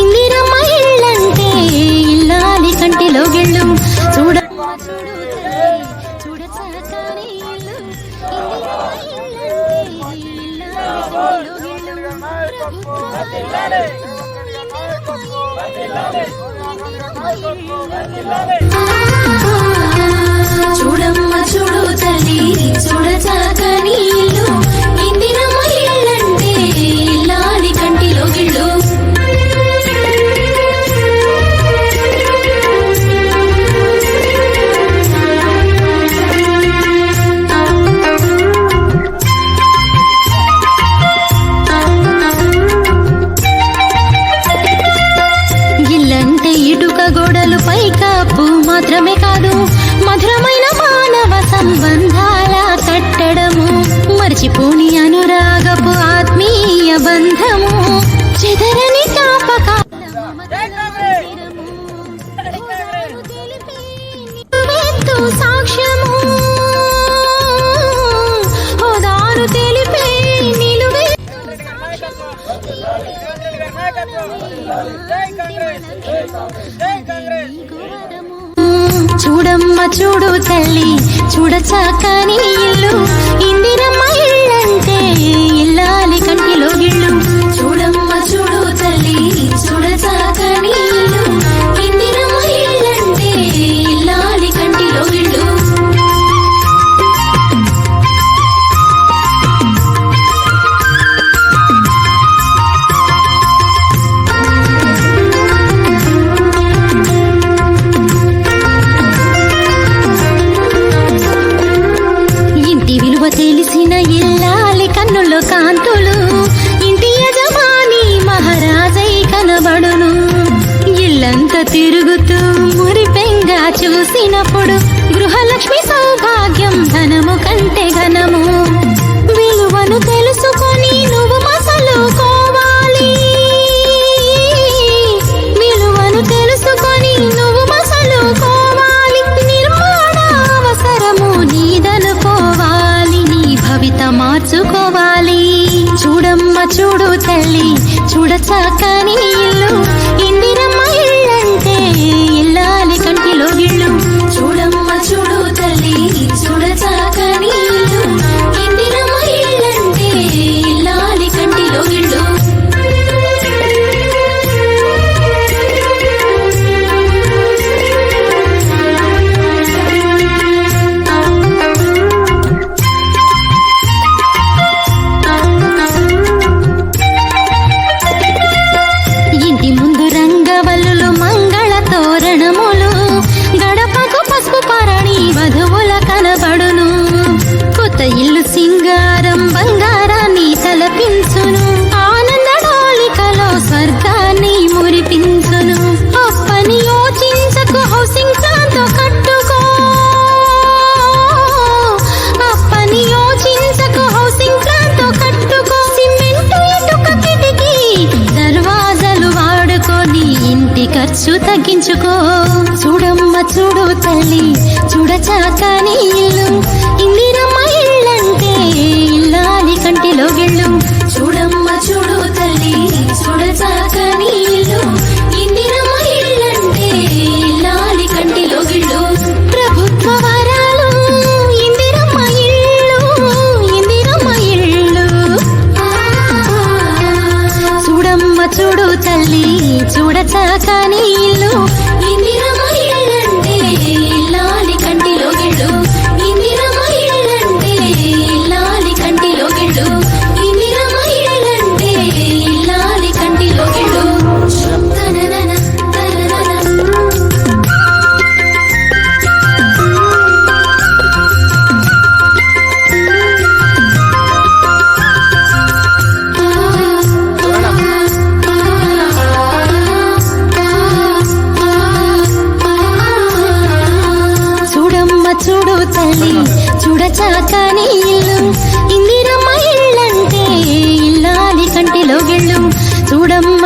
ఇందిరమ్మ ఇల్లంటే ఇల్లాలి కంటిలో గిళ్ళు చూడ చూడ ఇల్లు చూడమ్మ మాత్రమే కాదు మధురమైన మానవ సంబంధాల కట్టడము మర్చిపోని అనురాగపు ఆత్మీయ బంధము చెదరని జ్ఞాపకాల సాక్ష్యము హోదాను తెలిపే నిలువెత్తు జై కాంగ్రెస్ జై కాంగ్రెస్ చూడమ్మ చూడు తల్లి చూడచాకాని ఇల్లు ఇందిరమ్మ తిరుగుతూ మురిపెంగా చూసినప్పుడు గృహలక్ష్మి సౌభాగ్యం ధనము కంటే ఘనము. విలువను తెలుసుకొని నువ్వు మసలుకోవాలి. విలువను తెలుసుకొని నువ్వు మసలుకోవాలి. నిర్మాణ అవసరము నీదనుకోవాలి. నీ భవిత మార్చుకోవాలి. చూడమ్మ చూడు తల్లి చూడచక్కని ఇల్లు. కొత్త ఇల్లు సింగారం బంగారాన్ని తలపించును. ఆనంద డోలికలో స్వర్గాన్ని మురిపించును. అప్పని యోచించకు హౌసింగ్ ప్లాన్తో కట్టుకో. అప్పని యోచించకు హౌసింగ్ ప్లాన్తో కట్టుకో. సిమెంట్ ఇటుక కిటికీ దర్వాజలు వాడుకొని ఇంటి ఖర్చు తగ్గించుకో. చూడమ్మ చూడు తల్లి చూడచాకని ఇల్లు. చూడు తల్లి చూడ చాకని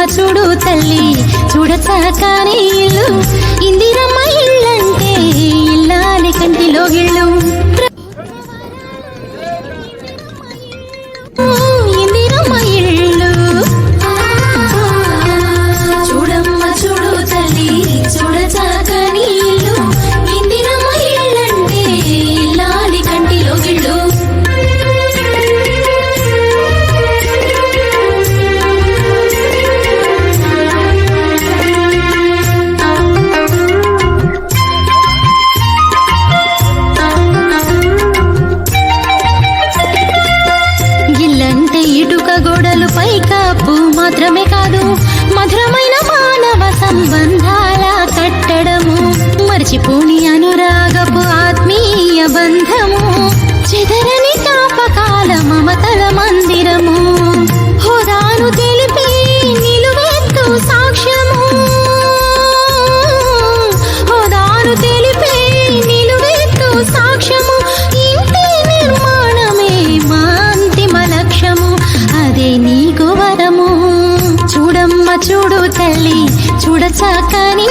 చూడు తల్లి చూడ కానీ ఇల్లు. ఇందిరమ్మ ఇల్లంటే ఇల్లాలి కంటిలో ఇళ్ళు మర్చిపోని అనురాగపు ఆత్మీయ బంధము. చెదరని తాపకాల మమతల మందిరము. హోదాను తెలిపి నిలువెత్తు సాక్ష్యము. హోదాను తెలిపి నిలువెత్తు సాక్ష్యము. ఇంటి నిర్మాణమే మా అంతిమ లక్ష్యము. అదే నీకు వరము చూడమ్మ చూడు తల్లి చూడ చక్కని